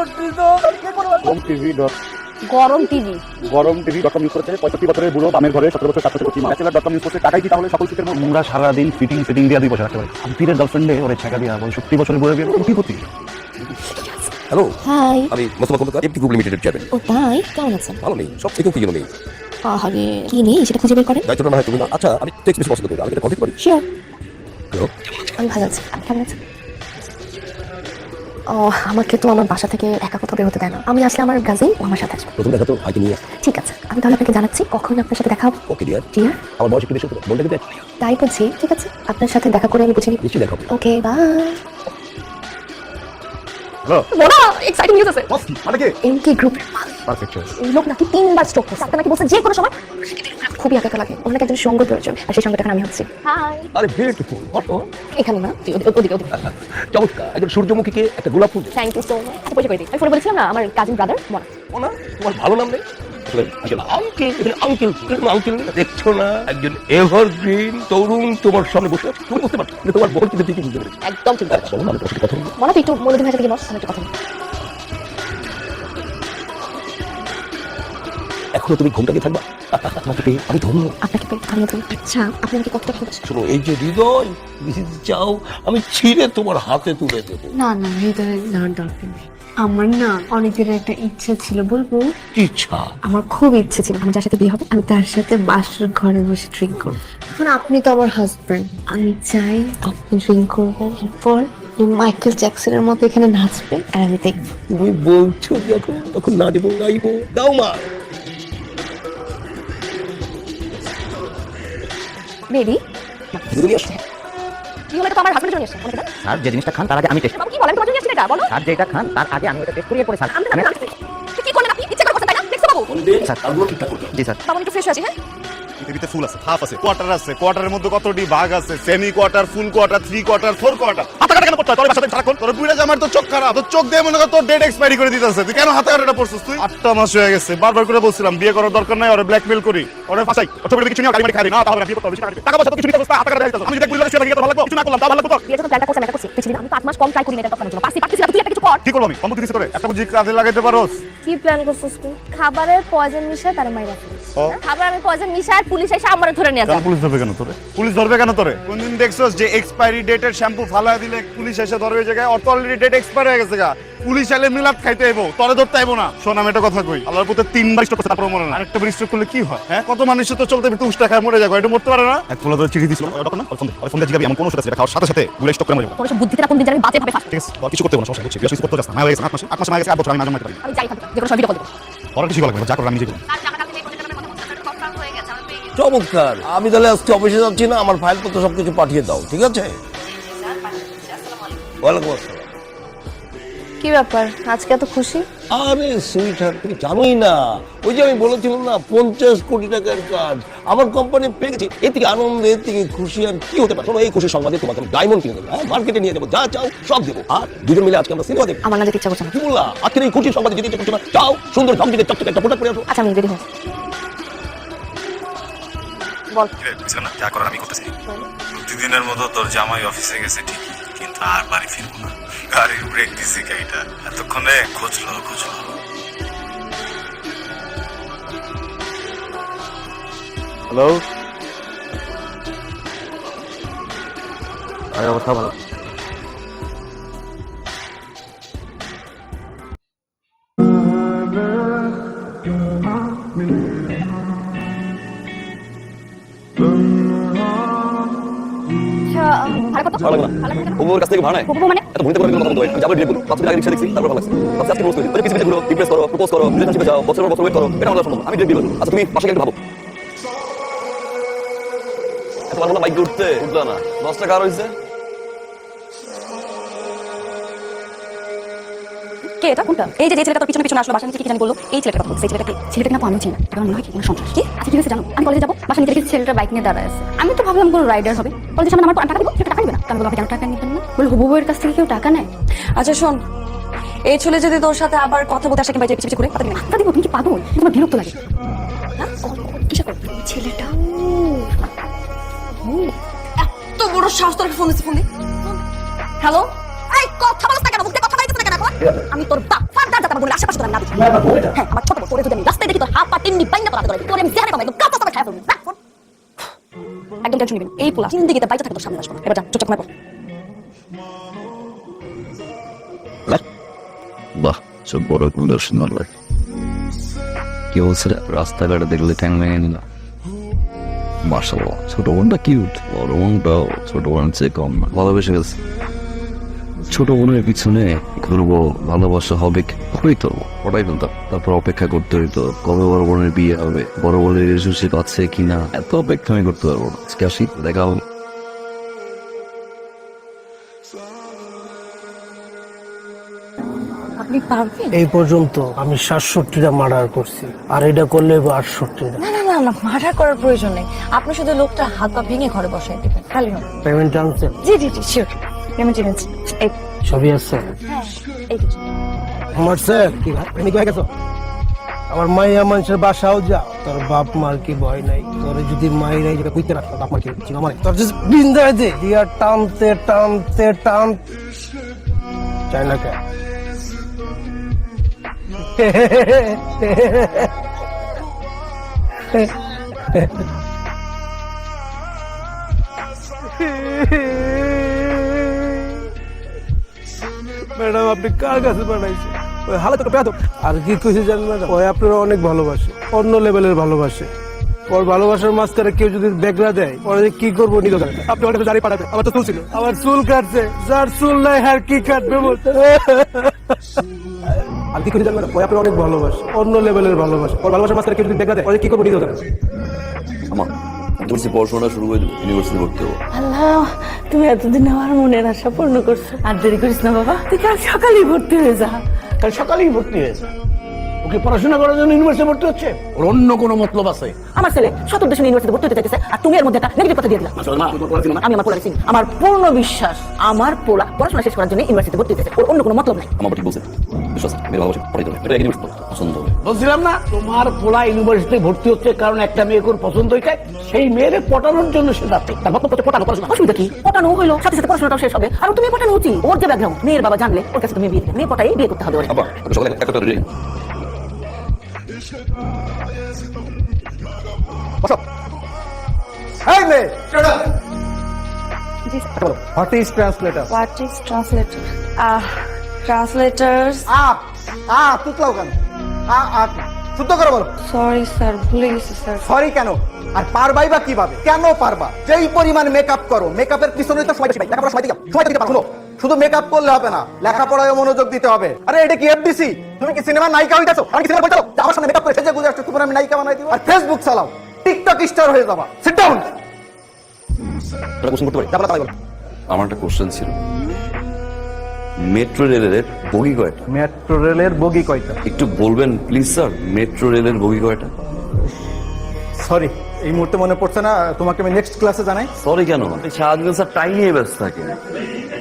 গরম টিভি গরম TV. Dot com use করেছে। পঁয়ষট্টি বছরের বুড়ো বামের ঘরে সতেরো বছর ছাত্র করছি ব্যাচেলার ডট কম ইউজ করছে। টাকাই কি তাহলে সকল সুখের? আমরা সারাদিন ফিটিং ফিটিং দিয়ে দুই বছর রাখতে পারি। আমি পীরের গার্লফ্রেন্ডে ওরে ছেঁকা দিয়া বল সত্যি বছরের বুড়ো বিয়ে করব, কি করতি হ্যালো হাই আমি মোস্তফা খন্দকার এফটি গ্রুপ লিমিটেডের চেয়ারম্যান ও তাই? কেমন আছেন? ভালো নেই সব থেকেও কি নেই। আহারে কি নেই? সেটা খুঁজে বের করেন। দায়িত্বটা না হয় তুমি না আচ্ছা আমি টেক্সট মেসেজ পছন্দ করি আমি এটা কন্ট্যাক্ট করি? Sure Hello? আমি ভালো আছি। আপনি কেমন আছেন? ও আমাকে তো আমার বাসা থেকে একা কোথাও বের হতে দেয় না। আমি আসলে আমার গাজেই ও আমার সাথে আসব। প্রথম দেখা তো আইকে নিয়ে। ঠিক আছে আমি তাহলে আপনাকে জানাচ্ছি কখন আপনার সাথে দেখা হবে? Okay dear. ডিয়ার? আমার বয়স একটু বেশি বলতে তাই বলছি ঠিক আছে আপনার সাথে দেখা করে আমি বুঝে নিই নিশ্চয়ই দেখা okay bye. Hello exciting news আছে। মানে কি? এমকে গ্রুপের পারফেক্ট চয়েস এই লোক নাকি তিনবার স্ট্রোক করছে? আপনার নাকি বলছে যে কোনো সময় খুবই একা লাগে। ওর নাকি একজন সঙ্গ প্রয়োজন। আর সেই সঙ্গটা এখন আমি হচ্ছি হাই আরে বিউটিফুল এখানে না। ওদিকে ওদিকে ওদিকে। চমৎকার। একজন সূর্যমুখীকে একটা গোলাপ ফুল থ্যাংক ইউ সো মাচ পরিচয় করে দিই। আমি ফোনে বলেছিলাম না আমার কাজিন ব্রাদার মনা? তোমার ভালো নাম নেই? আঙ্কেল আঙ্কেল আঙ্কেল দেখছ না? একজন এভারগ্রিন তরুণ তোমার সামনে বসে তুমি বুঝতে পারছ তোমার বড় কিন্তু ঠিকই বুঝতে পেরেছি? একদম ঠিক বলো কথা মনে একটু বস আমি একটু কথা এখনও তুমি ঘুমটাকে থাকবা। তোমাকে পেয়ে আমি ধন্য। আপনাকে পেয়ে আমি তো আচ্ছা আপনি আমাকে কতটা ভালোবাসেন? শোনো এই যে হৃদয় চাও আমি ছিঁড়ে তোমার হাতে তুলে দেবো। না না হৃদয় না দরকার নেই। আমার না অনেকের একটা ইচ্ছা ছিল বলব? ইচ্ছা? আমার খুব ইচ্ছে ছিল আমার যার সাথে বিয়ে হবে আমি তার সাথে বাসর ঘরে বসে ড্রিঙ্ক করব। এখন আপনি তো আমার হাজব্যান্ড আমি চাই আপনি ড্রিঙ্ক করবেন। এরপর মাইকেল জ্যাকসনের মতো এখানে নাচবেন আর আমি দেখব। তুমি বলছো যখন তখন নাচবো গাইবো। দাও মা। কি হলো? তো আমার হাজবেন্ডের জন্য এসেছে। মনে করেন স্যার যে জিনিসটা খান তার আগে আমি টেস্ট বাবু কি বলেন? তোমার জন্য এসেছে এটা? বলো। স্যার যেটা খান তার আগে আমি ওটা টেস্ট করিয়ে পরে স্যার। কি করলেন আপনি? ইচ্ছে করে বসে তাই না দেখছ বাবু। স্যার। তারপর ঠিকঠাক করতে জি স্যার। বাবু একটু ফ্রেশ আছে হ্যাঁ? পৃথিবীতে ফুল আছে হাফ আছে কোয়ার্টার আছে কোয়ার্টারের মধ্যে কতটি ভাগ আছে? Semi quarter full quarter three quarter four quarter করতে হয়? তোর বাসাতে সারাক্ষণ? তোর বুড়া জামার তো চোখ খারাপ। তোর চোখ দিয়ে মনে কর তোর ডেট এক্সপায়ারি করে দিতেছে। তুই কেন হাতে কাটাটা পড়ছিস তুই? আটটা মাস হয়ে গেছে বারবার করে বলছিলাম বিয়ে করার দরকার নাই ওরে ব্ল্যাকমেল করি। ওরে ফাঁসাই কিছু নিয়ে গাড়ি মারি খাই না তাহলে বিয়ে করতে হবে টাকা পয়সা তো কিছু নিতে হবে হাতে কাটা দিতে আমি যদি বুঝলে সেটা ভালো লাগবে? কিছু না করলাম তা ভালো লাগবে তোর বিয়ে যখন প্ল্যানটা করছি আমি এটা করছি কিছুদিন আমি পাঁচ মাস কম ট্রাই করি না তখন জন্য না তুই একটা কিছু কর। কি করব আমি? কম করে একটা কাজে লাগাইতে পারোস? কি প্ল্যান করছিস তুই? খাবারের পয়জন মিশায় তার মাইরা ফেলিস খাবার আমি পয়জন মিশায় পুলিশ এসে আমার ধরে নিয়ে যায়। পুলিশ ধরবে কেন তোরে? পুলিশ ধরবে কেন তোরে? কোনদিন দেখছস যে এক্সপায়ারি ডেটের শ্যাম্পু ফালা দিলে পুলিশ এসে ধরবে জায়গায় অত অলরেডি ডেট এক্সপায়ার হয়ে গেছে গা। পুলিশ এলে মিলাদ খাইতে আইবো তোরে ধরতে আইবো না। শোন আমি একটা কথা কই আল্লাহর পুতে তিনবার স্ট্রোক করছে তারপর মরে না। আরেকটা বার স্ট্রোক করলে কি হয়? হ্যাঁ কত মানুষ তো চলতে ফিরতে উষ্টা খায় মরে যাবে এটা মরতে পারে না। এক পোলা তো চিঠি দিছিল ওটা না ফোন ফোন দিয়ে জিগাবি এমন কোন ওষুধ আছে খাওয়ার সাথে সাথে গুলে স্টক করে মরে যাবে। তোর না কোন দিন জানি বাজে ভাবে ফাঁস ঠিক আছে কিছু করতে হবে না সমস্যা হচ্ছে কিছু করতে যাস না হয়ে গেছে আট মাসে আট মাসে মায়া গেছে আট বছর আমি মাঝে মারতে পারি। আমি যাই থেকে যে কোনো ভিডিও কল দেবো কিছু লাগবে না, যা করে আমি নিজে করব। চমৎকার। আমি তাহলে আজকে অফিসে যাচ্ছি না আমার ফাইল পত্র সবকিছু পাঠিয়ে দাও ঠিক আছে? ওয়ালাইকুম আসসালাম কি ব্যাপার? আজকে এত খুশি? আরে সুইটার তুমি জানোই না। ওই যে আমি বলেছিলাম না পঞ্চাশ কোটি টাকার কাজ। আমার কোম্পানি পেয়ে গেছে এর থেকে আনন্দ এর থেকে খুশি আর কি হতে পারে? শোনো এই খুশির সংবাদে তোমাকে আমি ডায়মন্ড কিনে দেবো হ্যাঁ? মার্কেটে নিয়ে যাব যা চাও সব দেবো। আর দুজন মিলে আজকে আমরা সিনেমা দেখব। আমার না যেতে ইচ্ছা করছে না। কি বললা? আজকের এই খুশির সংবাদে যদি ইচ্ছে করছে না? যাও সুন্দর ঝমঝিকে চকচকে একটা প্রোডাক্ট করে আসো। আচ্ছা আমি রেডি হয়ে বল। না যা করার আমি করতেছি। প্রতিদিনের মতো তোর জামাই অফিসে গেছে ঠিকই। কিন্তু আর বাড়ি ফিরবো না। গাড়ির ব্রেক দিছে গাড়িটা এতক্ষণে খুঁজলো খুঁজলো। হ্যালো আর অবস্থা ভালো ভাড়া কত ভালো না ওর কাছ থেকে ভাড়ায় বকবো মানে? এত ভুলতে করে কথা বলতে আমি যাব করব পাঁচ মিনিট আগে রিক্সা দেখছি তারপর ভালো লাগছে। ভাবছি আজকে রোজ পিছিয়ে পিছিয়ে ঘুরো ইমপ্রেস করো প্রপোজ করো রিলেশনশিপে যাও বছর বছর ওয়েট করো। এটা আমার সম্ভব আমি ডিলিট দিলাম আচ্ছা তুমি পাশে একটু ভাবো। তোমার মনে বাইক উঠতে উঠল না। দশটা কার হয়েছে কে? এটা কোনটা? এই যে ছেলেটা তোর পিছনে পিছনে আসলো বাসা নিচে কি জানি বলল এই ছেলেটা কথা। ছেলেটা আমিও চিনি না মনে হয় কি কোনো কি? আচ্ছা ঠিক আছে জানো আমি কলেজে যাব বাসা নিচে দেখি ছেলেটা বাইক নিয়ে দাঁড়ায় আছে। আমি তো ভাবলাম কোনো রাইডার হবে। কলেজের সামনে আমার টাকা দিব সেটা টাকা না। আমি বলব কেন টাকা নিবেন না বলে হুবু বউয়ের কাছ থেকে কেউ টাকা নেয়? আচ্ছা শোন এই ছেলে যদি তোর সাথে আবার কথা বলতে আসে কিংবা পিছিয়ে পিছিয়ে করে কথা দিবে না টাকা দিব তুমি কি পাগল? তোমার বিরক্ত লাগে? হ্যাঁ? ছেলেটা এত বড় সাহস তোর ফোন দিচ্ছে ফোন দি। হ্যালো? এই কথা বলছ না কেন? আমি তোর বাপ ফাদার আমার বোনের আশেপাশে তোর না দেখি হ্যাঁ আমার ছোট বোন তোরে যদি আমি রাস্তায় দেখি তোর হাত পা তিন্নি বাইনা পারি তোরে আমি জেহানে পাবো একদম কাঁচা খাই ফেলব। একদম টেনশন নিবি না। এই পোলা জিন্দিগিতে বাইচা থাকে তোর সামনে আসব এবার যা চুপচাপ পড়। বাহ সব বড় দর্শন মারবে কি বলছে? রাস্তাঘাটে দেখলে ঠ্যাং ভেঙে নিল। মার্শাল ছোট বোনটা কিউট বড় বোনটাও ছোট বোন চেয়ে কম ভালোবেসে গেছে ছোট বোনের পিছনে ঘুরবো ভালোবাসা হবে কি? হবেই তো। ওটাই ফেলতাম তারপর অপেক্ষা করতে হইতো কবে বড় বোনের বিয়ে হবে বড় বোনের রিলেশনশিপ আছে কিনা এত অপেক্ষা আমি করতে পারব না। আজকে আসি দেখা হবে। আপনি পারবেন? এই পর্যন্ত আমি সাতষট্টিটা মার্ডার করছি আর এটা করলে আটষট্টিটা। না না না মার্ডার করার প্রয়োজন নেই। আপনি শুধু লোকটা হাত পা ভেঙে ঘরে বসাই দেবেন খালি পেমেন্ট আনছে জি জি জি শিওর পেমেন্ট এনেছি এই। সবই আছে। এই আমার স্যার কি তুমি কয়ে গেছো? আমার মাইয়া মানুষের বাসাও যা তোর বাপ মার কি ভয় নাই? তোর যদি মাই নাই যেটা কইতে রাখতো বাপ মার কি ছিল মানে তোর যে বিন্দায় দে দিয়া টানতে টানতে টান চাই না কে? ম্যাডাম, আপনি কার কাছে পাঠাইছেন ওই হালাত একটা পেয়াদব আর কি কইছে জানেন ম্যাডাম? ওই আপনারা অনেক ভালোবাসে, অন্য লেভেলের ভালোবাসে। ওর ভালোবাসার মাঝখানে কেউ যদি বেগরা দেয়, ওরা কি করব নিল আপনি ওটা জারি পাঠাবেন, আমার তো চুল ছিল। আমার চুল কাটছে, যার চুল নাই আর কি কাটবে বলতে? আর কি কইছে জানেন ওই আপনারা অনেক ভালোবাসে, অন্য লেভেলের ভালোবাসে। ওর ভালোবাসার মাঝখানে কেউ যদি বেগরা দেয়, ওরা কি করব নিল বলছি পড়াশোনা শুরু করে দেবো ইউনিভার্সিটি ভর্তি হব। আল্লাহ তুমি এতদিন আমার মনের আশা পূর্ণ করছ। আর দেরি করিস না বাবা তুই কাল সকালেই ভর্তি হয়ে যা। কাল সকালেই ভর্তি হয়েছে ওকে পড়াশোনা করার জন্য ইউনিভার্সিটি ভর্তি হচ্ছে? ওর অন্য কোনো মতলব আছে। আমার ছেলে দেশে ইউনিভার্সিটি ভর্তি হতে চাইতেছে আর তুমি এর মধ্যে একটা নেগেটিভ কথা দিয়ে দিলা। আমি আমার পোলা আমার পূর্ণ বিশ্বাস আমার পোলা পড়াশোনা শেষ করার জন্য ইউনিভার্সিটি ভর্তি হতেছে ওর অন্য কোনো মতলব নাই। আমার ঠিক বলছে। বিশ্বাস ভালোবাসে পড়াই দেবে এটা ইউনিভার্সিটি পছন্দ হবে। বলছিলাম না তোমার পোলা ইউনিভার্সিটি ভর্তি হচ্ছে কারণ একটা মেয়ে কোন পছন্দ হয়েছে সেই মেয়েরে পটানোর জন্য সে যাচ্ছে। তার মত করতে পটানো পড়াশোনা অসুবিধা কি? পটানো হইল সাথে সাথে পড়াশোনাটাও শেষ হবে। আর তুমি পটানো উচিত ওর যে ব্যাকগ্রাউন্ড মেয়ের বাবা জানলে ওর কাছে তুমি বিয়ে মেয়ে পটাই বিয়ে করতে হবে ওর। আবার সকালে একটা রেডি মেয়ে জি what is translator what is translator translators আ আ তুতলাও কেন আ আ শুদ্ধ করে বলো। সরি স্যার ভুলে গেছি স্যার সরি কেন? আর পারবাই বা কীভাবে? কেন পারবা? যেই পরিমাণ মেকআপ করো মেকআপের পিছনে তো পাই। লেখাপড়া সময় দিতে সময় দিতে পারো শুধু মেকআপ করলে হবে না লেখাপড়ায় মনোযোগ দিতে হবে। আরে এটা কি এফডিসি তুমি কি সিনেমার নায়িকা হইতাছো? আমি সিনেমা বলছো আমার সামনে মেকআপ করে সেজে গুজে আসছো তোমার আমি নায়িকা বানাই দিব। আর ফেসবুক চালাও। টিকটক স্টার হয়ে যাবা। সিট ডাউন একটা কোশ্চেন করতে পারি তারপরে তাই বলো আমার একটা কোশ্চেন ছিল। মেট্রো রেলের বগি কয়টা? মেট্রো রেলের বগি কয়টা? একটু বলবেন প্লিজ স্যার মেট্রো রেলের বগি কয়টা? সরি এই মুহূর্তে মনে পড়ছে না তোমাকে আমি নেক্সট ক্লাসে জানাই। সরি কেন? আপনি সারাদিন স্যার টাই নিয়ে ব্যস্ত থাকেন।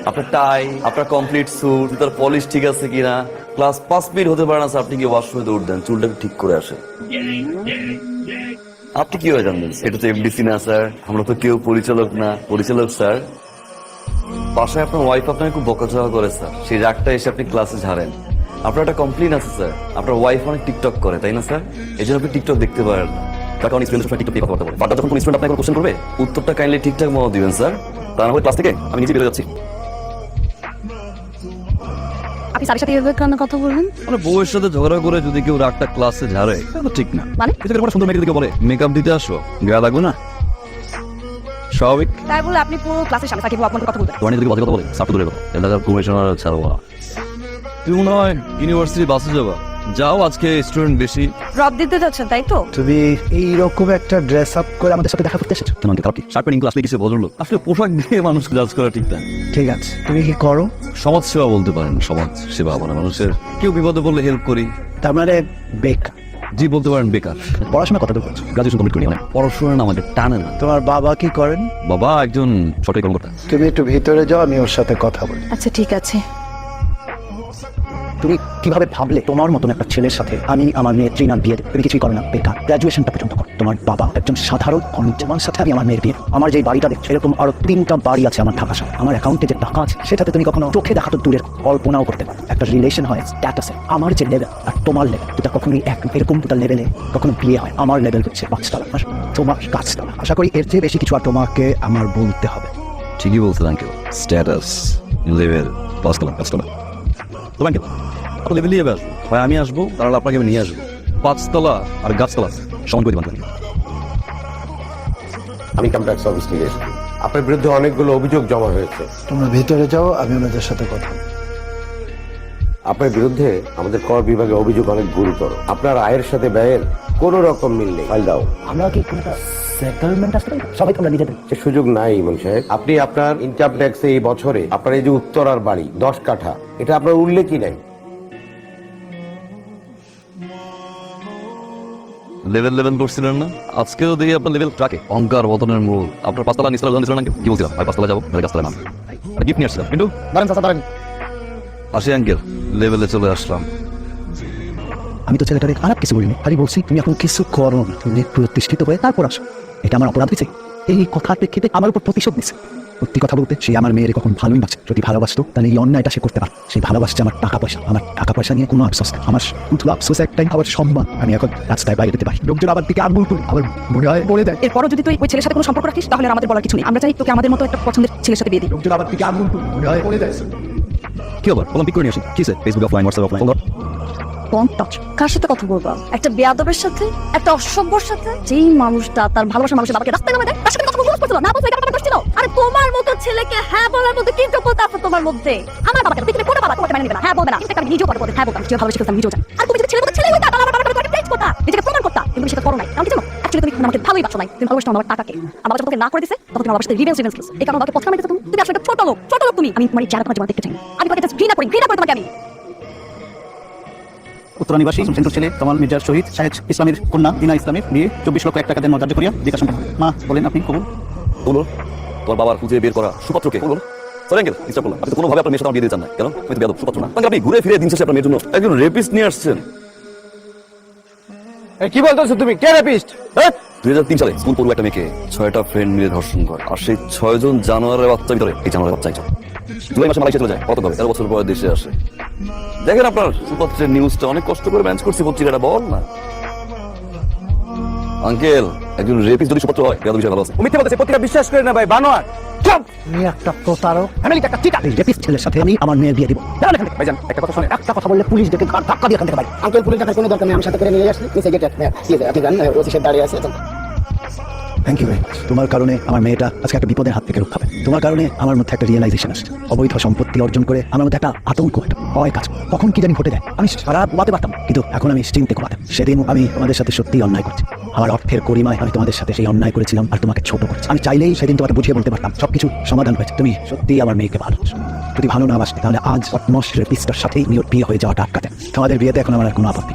আপনার টাই আপনার কমপ্লিট স্যুট তার পলিশ ঠিক আছে কিনা? ক্লাস পাঁচ মিনিট হতে পারে না আপনি কি ওয়াশরুমে দৌড় দেন? চুলটা ঠিক করে আসেন। আপনি কি হয়ে জানবেন? এটা তো এমডিসি না স্যার আমরা তো কেউ পরিচালক না। পরিচালক স্যার বাসায় আপনার ওয়াইফ আপনাকে খুব বকাঝকা করে স্যার সেই রাগটা এসে আপনি ক্লাসে ঝাড়েন। আপনার একটা কমপ্লেন আছে স্যার আপনার ওয়াইফ অনেক টিকটক করে, তাই না স্যার এই জন্য আপনি টিকটক দেখতে পারেন না। তাকে অনেক স্টুডেন্ট টিকটক দিয়ে কথা বলতে বাট যখন কোনো স্টুডেন্ট আপনাকে কোশ্চেন করবে, উত্তরটা কাইন্ডলি ঠিকঠাক মতো দিবেন স্যার তা না হলে ক্লাস থেকে আমি নিজে বেরো যাচ্ছি। আপনি স্যারের সাথে এভাবে কেন কথা বললেন? মানে বউয়ের সাথে ঝগড়া করে যদি কেউ রাগটা ক্লাসে ঝাড়ে এটা তো ঠিক না। মানে? কিছু করে সুন্দর মেয়েকে বলে মেকআপ দিতে আসো গায়ে লাগবে না? স্বাভাবিক। তাই বলে আপনি পুরো ক্লাসের সামনে থাকিব আপনার কথা তোমার যদি কথা বলে দূরে কথা এটা কমিশনার ছাড়বা তুই মনে হয় ইউনিভার্সিটি বাসে যাবা। যাও আজকে স্টুডেন্ট বেশি। ড্রপ দিতে যাচ্ছেন তাই তো? তুমি এইরকম একটা ড্রেস আপ করে আমাদের সাথে দেখা করতে এসেছ তোমাকে কিছু ভদ্রলোক আসলে পোশাক দিয়ে মানুষ জাজ করা ঠিক না। ঠিক আছে। তুমি কি করো? সমাজ সেবা বলতে পারেন সমাজ সেবা মানে মানুষের। কেউ বিপদে পড়লে হেল্প করি। তার মানে বেকার। জি বলতে পারেন বেকার। পড়াশোনা কতটুকু করছ? গ্রাজুয়েশন কমপ্লিট করি মানে পড়াশোনা না আমাদের টানে না। তোমার বাবা কি করেন? বাবা একজন সরকারি কর্মকর্তা। তুমি একটু ভিতরে যাও আমি ওর সাথে কথা বলি। আচ্ছা ঠিক আছে। তুমি কীভাবে ভাবলে তোমার মতন একটা ছেলের সাথে আমি আমার মেয়ে ট্রিনার বিয়ে তুমি কিছুই করো না বেকার গ্রাজুয়েশনটা পর্যন্ত করো। তোমার বাবা একজন সাধারণ তোমার সাথে আমি আমার মেয়ের বিয়ে আমার যে বাড়িটা দেখছ এরকম আরও তিনটা বাড়ি আছে আমার ঢাকা শহরে। আমার অ্যাকাউন্টে যে টাকা আছে সেটাতে তুমি কখনো চোখে দেখা তো দূরের কল্পনাও করতে পারো একটা রিলেশন হয় স্ট্যাটাসে আমার যে লেভেল আর তোমার লেভেল এটা কখনোই এক এরকম দুটা লেভেলে কখনো বিয়ে হয় আমার লেভেল হচ্ছে পাঁচতলা। আর তোমার গাছতলা। আশা করি এর চেয়ে বেশি কিছু আর তোমাকে আমার বলতে হবে। ঠিকই বলছেন আঙ্কেল স্ট্যাটাস লেভেল পাঁচতলা পাঁচতলা। তো আঙ্কেল আপনার লেভেল নিয়ে আসব হয় আমি আসব তাহলে আপনাকে আমি নিয়ে আসব। পাঁচতলা আর গাছতলা সমান করে দেবেন আমি থেকে এসেছি। আপনার বিরুদ্ধে অনেকগুলো অভিযোগ জমা হয়েছে। তোমরা ভেতরে যাও আমি ওনাদের সাথে কথা আপনার বিরুদ্ধে আমাদের কর বিভাগে অভিযোগ অনেক গুরুতর। আপনার আয়ের সাথে ব্যয়ের কোন রকম মিল নেই। ফাইল দাও। আমরা কি সেটেলমেন্ট পারি? সবাই তোমরা নিজেদের। সে সুযোগ নাই ইমন সাহেব। আপনি আপনার ইনকাম ট্যাক্সে এই বছরে আপনার এই যে উত্তরার বাড়ি দশ কাঠা এটা আপনার উল্লেখই নাই। লেভেল লেভেল করছিলেন না। আজকেও দিয়ে আপনার লেভেল ট্রাকে অঙ্কার বতনের মূল। আপনার পাঁচতলা নিচতলা কি বলছিলাম? ভাই পাঁচতলা যাব? গাছতলা নাম গিফট নিয়ে আসছিলাম। কিন্তু? দাঁড়ান চাচা দাঁড়ান। আসি আঙ্কেল লেভেলে চলে আসলাম। আমি তো ছেলেটারে খারাপ কিছু বলিনি। খালি বলছি তুমি এখন কিছু করো না। তুমি প্রতিষ্ঠিত হয়ে তারপর আসো। এটা আমার অপরাধ হয়েছে। এই কথার প্রেক্ষিতে আমার উপর প্রতিশোধ নিছে। সত্যি কথা বলতে সে আমার মেয়ের কখন ভালোই বাঁচে। যদি ভালোবাসতো তাহলে এই অন্যায়টা সে করতে পারে সেই ভালোবাসছে আমার টাকা পয়সা আমার টাকা পয়সা নিয়ে কোনো আফসোস আমার শুধু আফসোস একটাই আমার সম্মান। আমি এখন রাস্তায় বাইরে যেতে পারি। লোকজন আমার দিকে আঙুল তুলে আবার মনে হয় বলে দেয়। এরপরও যদি তুই ওই ছেলের সাথে কোনো সম্পর্ক রাখিস তাহলে আমাদের বলার কিছু নেই। আমরা চাই তোকে আমাদের মতো একটা পছন্দের ছেলের সাথে বিয়ে দিই। লোকজন আমার দিকে আঙুল তুলে মনে হয় বলে দেয়। কি আবার বললাম পিক করে নিয়ে আসি কি ফেসবুক অফলাইন হোয়াটসঅ্যাপ অফলাইন কার সাথে কথা বলবা? একটা বেয়াদবের সাথে? একটা অসভ্যর সাথে? যেই মানুষটা তার ভালোবাসার মানুষের বাবাকে রাস্তায় নামে দেয়, তার সাথে কথা না বলতে আরে তোমার মতো ছেলেকে হ্যাঁ বলার মতো কি যোগ্যতা আছে তোমার মধ্যে? আমার বাবা কেন পৃথিবীর কোনো বাবা, তোমাকে নেবে না। হ্যাঁ বলবে না। আমি নিজেও পারব হ্যাঁ ভালোবাসি নিজেও জানি। আর তুমি যদি ছেলের মতো ছেলে তাহলে আমার বাবাকে তোমাকে প্রমাণ করতা। কিন্তু সেটা করো কারণ কি জানো? অ্যাকচুয়ালি তুমি আমাকে ভালোই বাসো নাই। তুমি ভালোবাসো আমার টাকাকে। আমার না করে দিছে, তখন তুমি সাথে রিভেন্স রিভেন্স এই কারণে আমাকে তুমি। তুমি আসলে ছোট লোক ছোট লোক তুমি। আমি তোমার এই দেখতে চাই আমি তোমাকে ঘৃণা করি ঘৃণা করি তোমাকে আমি। উত্তরানিবাসী সেন্টুর ছেলে কামাল মির্জার শহীদ শাহেদ ইসলামের কন্যা দিনা ইসলামের বিয়ে চব্বিশ লক্ষ এক টাকা দেন মর্যাদা করিয়া জিজ্ঞাসা করেন। মা বলেন আপনি কবুল। বলুন তোমার বাবার খুঁজে বের করা সুপাত্রকে বলুন। করলাম। আপনি কোনোভাবে আপনার মেয়ের সাথে বিয়ে দিতে চান না কেন? আমি তো বেয়াদব সুপাত্র না। আপনি ঘুরে ফিরে দিন শেষে আপনার মেয়ের জন্য। একজন রেপিস্ট নিয়ে আসছেন। কি বলতেছো তুমি? কে রেপিস্ট দুই হাজার তিন সালে স্কুল একটা মেয়েকে ছয়টা ফ্রেন্ড মিলে ধর্ষণ করে। আর সেই ছয়জন জানোয়ারের বাচ্চা ভিতরে এই জানোয়ারের বাচ্চা একজন জুলাই মাসে মালয়েশিয়া চলে যায়। কত হবে তেরো বছর পরে দেশে আসে। দেখেন আপনার সুপত্রের নিউজটা অনেক কষ্ট করে ম্যানেজ করছি পত্রিকাটা বল না। আঙ্কেল একজন রেপিস্ট যদি সুপত্র হয় বেয়াদব বিষয় ভালো আছে। মিথ্যে বলতেছে পত্রিকা বিশ্বাস করে না ভাই বানোয়ার। চুপ! আমি একটা প্রতারক আমি একটা চিটা রেপিস্ট ছেলের সাথে আমি আমার মেয়ে বিয়ে দিব। দাঁড়ান এখানে। ভাইজান একটা কথা শুনে একটা কথা বললে পুলিশ ডেকে ঘাট ধাক্কা দিয়ে এখান থেকে বাইরে। আঙ্কেল পুলিশ ডাকার কোনো দরকার নেই আমি সাথে করে নিয়ে আসলে নিচে গেটে আপনি জানেন ওসি সাহেব দাঁড়িয়ে আছে থ্যাংক ইউ ভাই তোমার কারণে আমার মেয়েটা আজকে একটা বিপদের হাত থেকে রক্ষা পাবে তোমার কারণে আমার মধ্যে একটা রিয়েলাইজেশন আসছে। অবৈধ সম্পত্তি অর্জন করে আমার মধ্যে একটা আতঙ্ক একটা ভয় কাজ কখন কি জানি ঘটে যায়। আমি সারা ঘুমাতে পারতাম কিন্তু এখন আমি চিনতে ঘুমাতাম সেদিন আমি তোমাদের সাথে সত্যি অন্যায় করছি। আমার অর্থের গরিমায় আমি তোমাদের সাথে সেই অন্যায় করেছিলাম আর তোমাকে ছোট করেছি। আমি চাইলেই সেদিন তোমাকে বুঝিয়ে বলতে পারতাম। সবকিছু সমাধান হয়েছে। তুমি সত্যি আমার মেয়েকে ভালোবাসো। যদি ভালো না বাসতে তাহলে আজ পদ্মস রেপিস্টার সাথেই ওর বিয়ে হয়ে যাওয়াটা আটকাতে তোমাদের বিয়েতে এখন আমার কোনো আপত্তি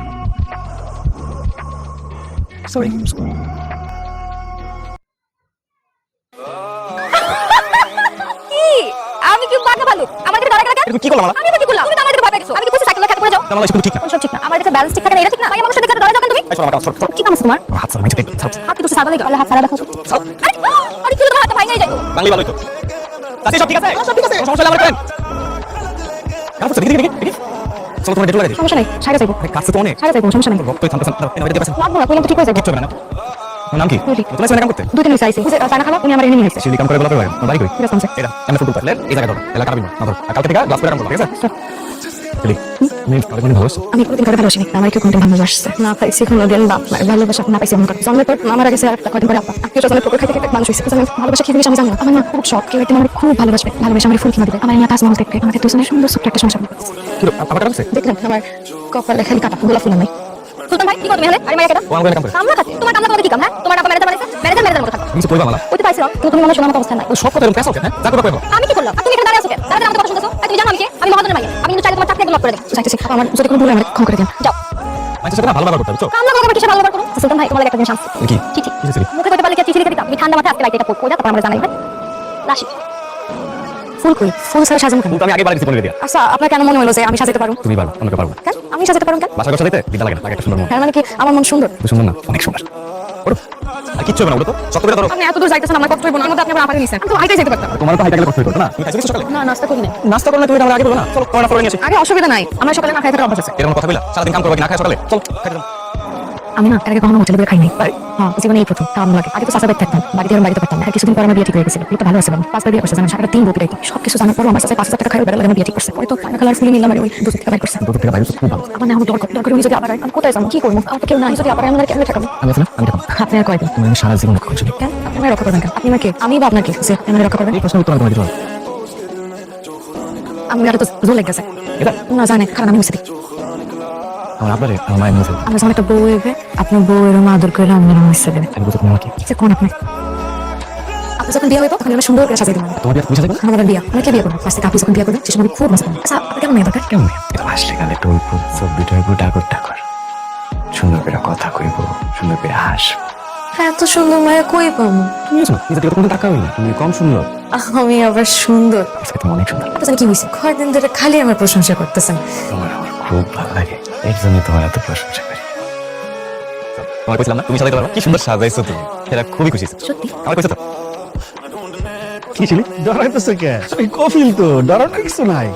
সরি আমি কি বাঘা ভালুক আমার কাছে দাঁড়া গেলে কি করলাম আমি তো কি করলাম? তুমি তো আমার দিকে ভয় পেয়ে গেছো আমি কি বলছি সাইকেল খারাপ করে যাও? আমার ঠিক না সব ঠিক না? আমার কাছে ব্যালেন্স ঠিক থাকে না এটা ঠিক না? ভাই আমার সাথে দাঁড়া যাও কেন তুমি? কি আছে তোমার? হাত সারা মাইছে হাত কি তো সাদা লাগে হাত সারা দেখো। আরে আরে কি তোমার হাত ভাঙাই যায় বাংলি ভালোই তো। কাছে সব ঠিক আছে? সব ঠিক আছে। সমস্যা আমার কেন কাছে দেখি দেখি দেখি চলো তোমার ডেট লাগাই সমস্যা নাই সাইডে যাইবো। কাছে তো অনেক। সাইডে যাইবো সমস্যা নাই। রক্তই না লাগবো না তুমি ঠিক হয়ে যাবে না তোমার নাম কি? রুটি। তোমার সাথে কাম করতে? দুই দিন হইছে আইছে বুঝে চানা খাব উনি আমার এনে নিয়েছে সিলি কাম করে গলা করে বাড়ি কই? ঠিক আছে এটা আমি ফুটবল প্লেয়ার এই জায়গা ধরো। এলাকা কাবিন না ধরো। কালকে থেকে গ্লাস করে কাম ঠিক আছে? চলি তুমি কালকে ভালো আমি কোনদিন করে ভালোবাসিনি। আমার কেউ কোনদিন ভালোবাসছে না পাইছি কোনোদিন বাপ মায়ের ভালোবাসা না পাইছি এমন করে। জন্মের পর আমার আগে একটা কদিন পরে আপা আত্মীয় স্বজনের পুকুর খাইতে খাইতে মানুষ হয়েছে। ভালোবাসা কি আমি জানি আমার না খুব শখ কেউ একদিন আমার খুব ভালোবাসবে। ভালোবাসা আমার ফুল কিনে দিবে। আমার নিয়ে তাজমহল দেখবে। আমাদের দুজনের সুন্দর ছোট্ট একটা সংসার করবে। কি আমার কাছে দেখলেন আমার কপালে খালি কাটা গোলাপ ফুল নাই। সুলতান ভাই কি করবে হলে আরে মাইয়া আমার কাম করে কামলা খাতে তোমার কামলা করবে কি কাম হ্যাঁ তোমার আপা ম্যানেজার বানাইছে ম্যানেজার ম্যানেজার মতো থাকবে তুমি কইবা মালা। ওই তো পাইছিলাম কিন্তু তুমি মনে শোনা মতো অবস্থা নাই। সব কথা এরকম পেছাও কেন হ্যাঁ? যা করবা কইবা আমি কি করলাম? তুমি এখানে দাঁড়িয়ে আছো কেন? দাঁড়িয়ে আমাকে কথা শুনতেছো। আর তুমি জানো আমি কে? আমি মহাজনের মাইয়া। আমি কিন্তু চাইলে তোমার চাকরি ব্লক করে দেব। চাইতেছি আমার যদি কোনো ভুল হয় আমাকে ক্ষমা করে দেন। যাও। আচ্ছা সেটা ভালো ব্যবহার করতে হবে কামলা করবে কিসে ভালো ব্যবহার করো সুলতান ভাই তোমার লাগে একটা জিনিস আছে। কি? চিঠি। মুখে কইতে পারলে কি চিঠি লিখে দিতাম? আমি ঠান্ডা মাথায় আজকে লাইট এটা পড়ব। তারপর আমরা জানাই হ্যাঁ রাশি। ফুল কই ফুল ছাড়া সাজানো কেন? আমি আগে বাড়ি দিছি বলে দিয়া আচ্ছা আপনার কেন মনে হলো যে আমি সাজাতে পারব? তুমি পারো অন্য পারব কেন? আমি সাজাতে পারব কেন? বাসা ঘর সাজাইতে বিদ্যা লাগে না লাগে সুন্দর মন। মানে কি আমার মন সুন্দর? তুই সুন্দর না অনেক সুন্দর। ওঠো। আর কিচ্ছু হবে না ওঠো তো। শক্ত করে। ধরো আপনি এত দূর যাইতেছেন আমার কষ্ট হইব না। আপনি আমার আপারে নিছেন। আমি তো হাইটাই যেতে পারতাম। তোমার তো হাইটা গেলে কষ্ট হইতো না? তুমি খাইছো কিছু সকালে? না নাস্তা করি না নাস্তা করলে তুমি আমার আগে বলো না। চলো তোমার নাস্তা করে নিয়ে আসি। আরে অসুবিধা নাই। আমার সকালে না খাই থাকার অভ্যাস আছে। এরকম কথা বলা সারাদিন কাম করবে না খাই সকালে? চলো খাইতে যাও আমি না আগে কখনো হোটেলে খাই নাই হ্যাঁ জীবনে এই প্রথম। কাম লাগে আগে তো চাষা থাকতাম বাড়িতে বাড়িতে পারতাম না। কিছুদিন পর আমার বিয়ে ঠিক হয়ে গেছিল এটা ভালো আছে বাবা পাঁচবার বিয়ে করছে জানেন সারাটা তিন রাইতো সব কিছু জানার পর আমার কাছে পাঁচ হাজার টাকা খাই আমার বিয়ে ঠিক করছে। পরে তো টাকা কালার ফুলি নিলাম আর ওই দুশো টাকা বাইর করছে। বাইরে তো খুব ভালো আমার না আমার দরকার দরকার উনি যদি আবার আমি কোথায় যাব কি করব? আমার কেউ নাই যদি আবার আমি কেমন টাকা আমি বলছিলাম আমি দেখো আপনি আর কয়দিন তুমি আমি সারা জীবন লক্ষ্য করছি আপনি রক্ষা করবেন আপনি আমাকে আমি বা আপনাকে? যে আমায় রক্ষা করবেন? এই প্রশ্ন উত্তর আমি তোমাকে আমি আর তো জোর লেগে গেছে। না জানে কারণ আমি মুছে দিই আমার আব্বারে আমার মায়ের আমার যখন একটা বউ এবে আপনার বউ এরম আদর করে আমি মুছে দেবে আমি বলছি তুমি আমাকে কোন আপনি আপনি যখন বিয়ে হইব তখন আমি সুন্দর করে সাজাই দেবো। তোমার বিয়ে তুমি সাথে আমার বিয়ে অনেকে বিয়ে করব। আজকে আপনি যখন বিয়ে করবেন সে সময় খুব মজা আচ্ছা আপনার কেমন মেয়ে দরকার? কেমন এটা হাসলে গালে টলব সবজি টলব ডাকর ডাকর সুন্দর করে কথা কইব সুন্দর করে হাস এত সুন্দর মায়া কই পাবো? তুমি আছো নিজে কোনো টাকা হইনি তুমি কম সুন্দর। আমি আবার সুন্দর। তুমি অনেক সুন্দর। আপনি কি হয়েছে? ধরে খালি আমার প্রশংসা করতেছেন। আমার খুব ভালো লাগে। এর জন্য তোমার এত প্রশংসা করি। তোমার কইছিলাম না তুমি সাজাইতে পারবা কি সুন্দর সাজাইছো তুমি। এটা খুবই খুশি সত্যি? আমার কইছো তো? কি ছিলি? ডরাইতেছে কে? ওই কফিল তো ডরানোর কিছু নাই।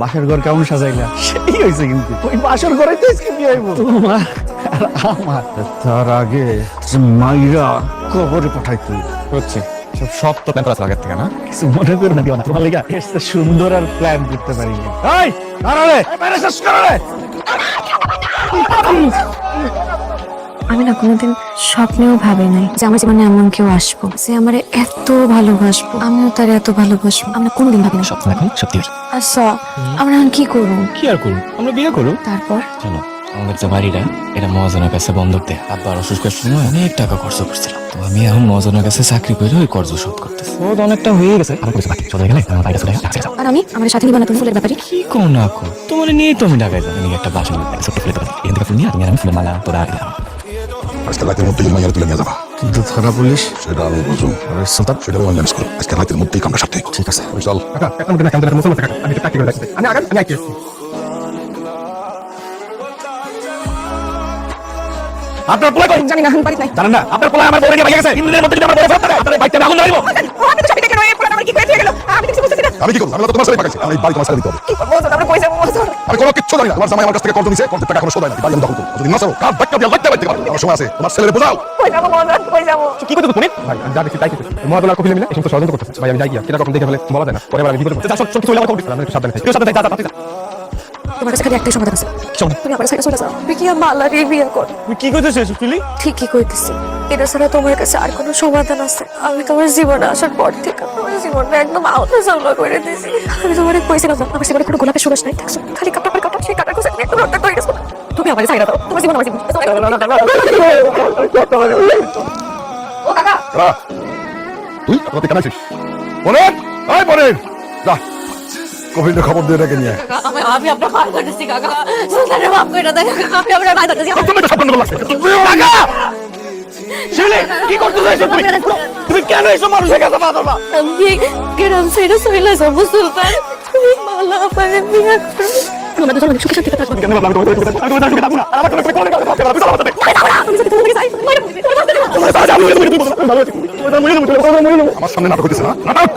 বাসর ঘর কেমন সাজাইলা? সেই হয়েছে কিন্তু। ওই বাসর ঘরে তো আজকে বিয়ে হইব। তোমার আর আমার তার আগে মাইরা কবরে পাঠাইতে হচ্ছে। সব তো প্ল্যান করা আছে আগের থেকে না? কিছু মনে করে না দিও তোমার লেগা এর সুন্দর আর প্ল্যান করতে পারি এই শেষ করলে আমি না কোনোদিন স্বপ্নেও ভাবি নাই যে আমার জীবনে এমন কেউ আসব যে আমার এত ভালোবাসবো। আমিও তার এত ভালোবাসবো। আমরা কোনোদিন ভাবি না স্বপ্ন এখন সত্যি আচ্ছা আমরা এখন কি করব? কি আর করুন আমরা বিয়ে করুন তারপর? জানো আমাদের যে বাড়িটা এটা মহাজনের কাছে বন্ধক দেয় আব্বার অসুস্থের সময় অনেক টাকা খরচ করছিলাম তো আমি এখন মহাজনের কাছে চাকরি করে ওই কর্জ শোধ করতেছি ও তো অনেকটা হয়ে গেছে আমার কিছু বাকি চলে গেলে আমার বাইরে চলে যাও আর আমি আমার সাথে নিবা না তুমি ফুলের ব্যাপারে কি কো না কো তোমার নিয়েই তো আমি ঢাকায় যাব নিয়ে একটা বাসা নিয়ে ছোট্ট ফুলের দোকান এখান থেকে ফুল নিয়ে আর আমি ফুলের মালা তোরা আগে আজকে রাতের মাইয়ার তুলে নিয়ে যাবা কিন্তু থানা পুলিশ সেটা আমি বুঝুম সুলতান সেটা আমি ম্যানেজ করো আজকে রাতের মধ্যেই সাথে ঠিক আছে চল আপনার পোলা কই জানি না বাড়িতে নাই। জানেন না আপনার পোলা আমার বউরে নিয়ে গেছে। তিন দিনের মধ্যে যদি আমার বউরে ফেরত আপনার বাইকটা আগুন ধরিব আমি তো সবই দেখে পুরো আমার কি হয়েছে গেল? আমি কিছু বুঝতেছি না। আমি কি করব? আমি তো তোমার সাথে পাকাইছি। আমি বাড়ি তোমার সাথে দিতে হবে। কি করব? আমরা পয়সা আমি কোনো কিচ্ছু জানি না। তোমার জামাই আমার কাছ থেকে কর্জ নিছে টাকা শোধাই না বাড়ি আমি দখল করব। যদি না দিয়ে লাগতে বাইতে পারো? আমার সময় আছে। তোমার ছেলের বোঝাও। কই যাব মজা কই যাব। কি করতে তুমি? ভাই আমি যা দেখছি তাই করতেছি। মহাদুল্লাহ কফিলে মিলে সমস্ত ষড়যন্ত্র করতেছে। ভাই আমি যাই গিয়া। কখন দেখে ফেলে বলা যায় না। পরে আমি যা সব কিছু সাবধানে সাবধানে যা, যা। তোমার কাছে খালি একটাই সমাধান আছে? তুমি আমার সাইডে চলে যাও। কি মালার এই বিয়ে কর। তুমি কি চাইছো তুলি? ঠিকই কইতেছি। এটা ছাড়া তোমার কাছে আর কোনো সমাধান আছে? আমি তোমার জীবনে আসার পর থেকে তোমার জীবনটা একদম আউতে চাউলা করে দিয়েছি। আমি তোমার কইছিলাম না আমার জীবনে কোনো গোলাপের সুবাস নাই। দেখছ? খালি কাপড় কাপড় সেই কাটার কোসে একটু রক্ত করে গেছো। তুমি আমার সাইডে দাও। তোমার জীবন আমার জীবন। ও কাকা তুই তোকে কেনাইছিস বলেন ওই বলেন যা। কফিলটা খবর দিয়ে রেখে নিয়ে আমি আপনার ভাই করতেছি কাকা সুলতানে মাফ করে দাও কাকা আমি আপনার ভাই করতেছি তুমি তো স্বপ্ন করলা টাকা শিবলি কি করতে চাইছো তুমি তুমি কেন এসব মানুষের কাছে পা ধরবা আমি গ্রাম ছেড়ে চলে যাব সুলতান তুমি মালা পারে বিয়ে করো তোমার তো সুখে শান্তিতে থাকব কেন বাবা আমি তোমাকে আমি তোমাকে আমি তোমাকে আমার তোমাকে কথা বলতে পারব না তুমি চাই মারো আমার সামনে নাটক হইতেছে না নাটক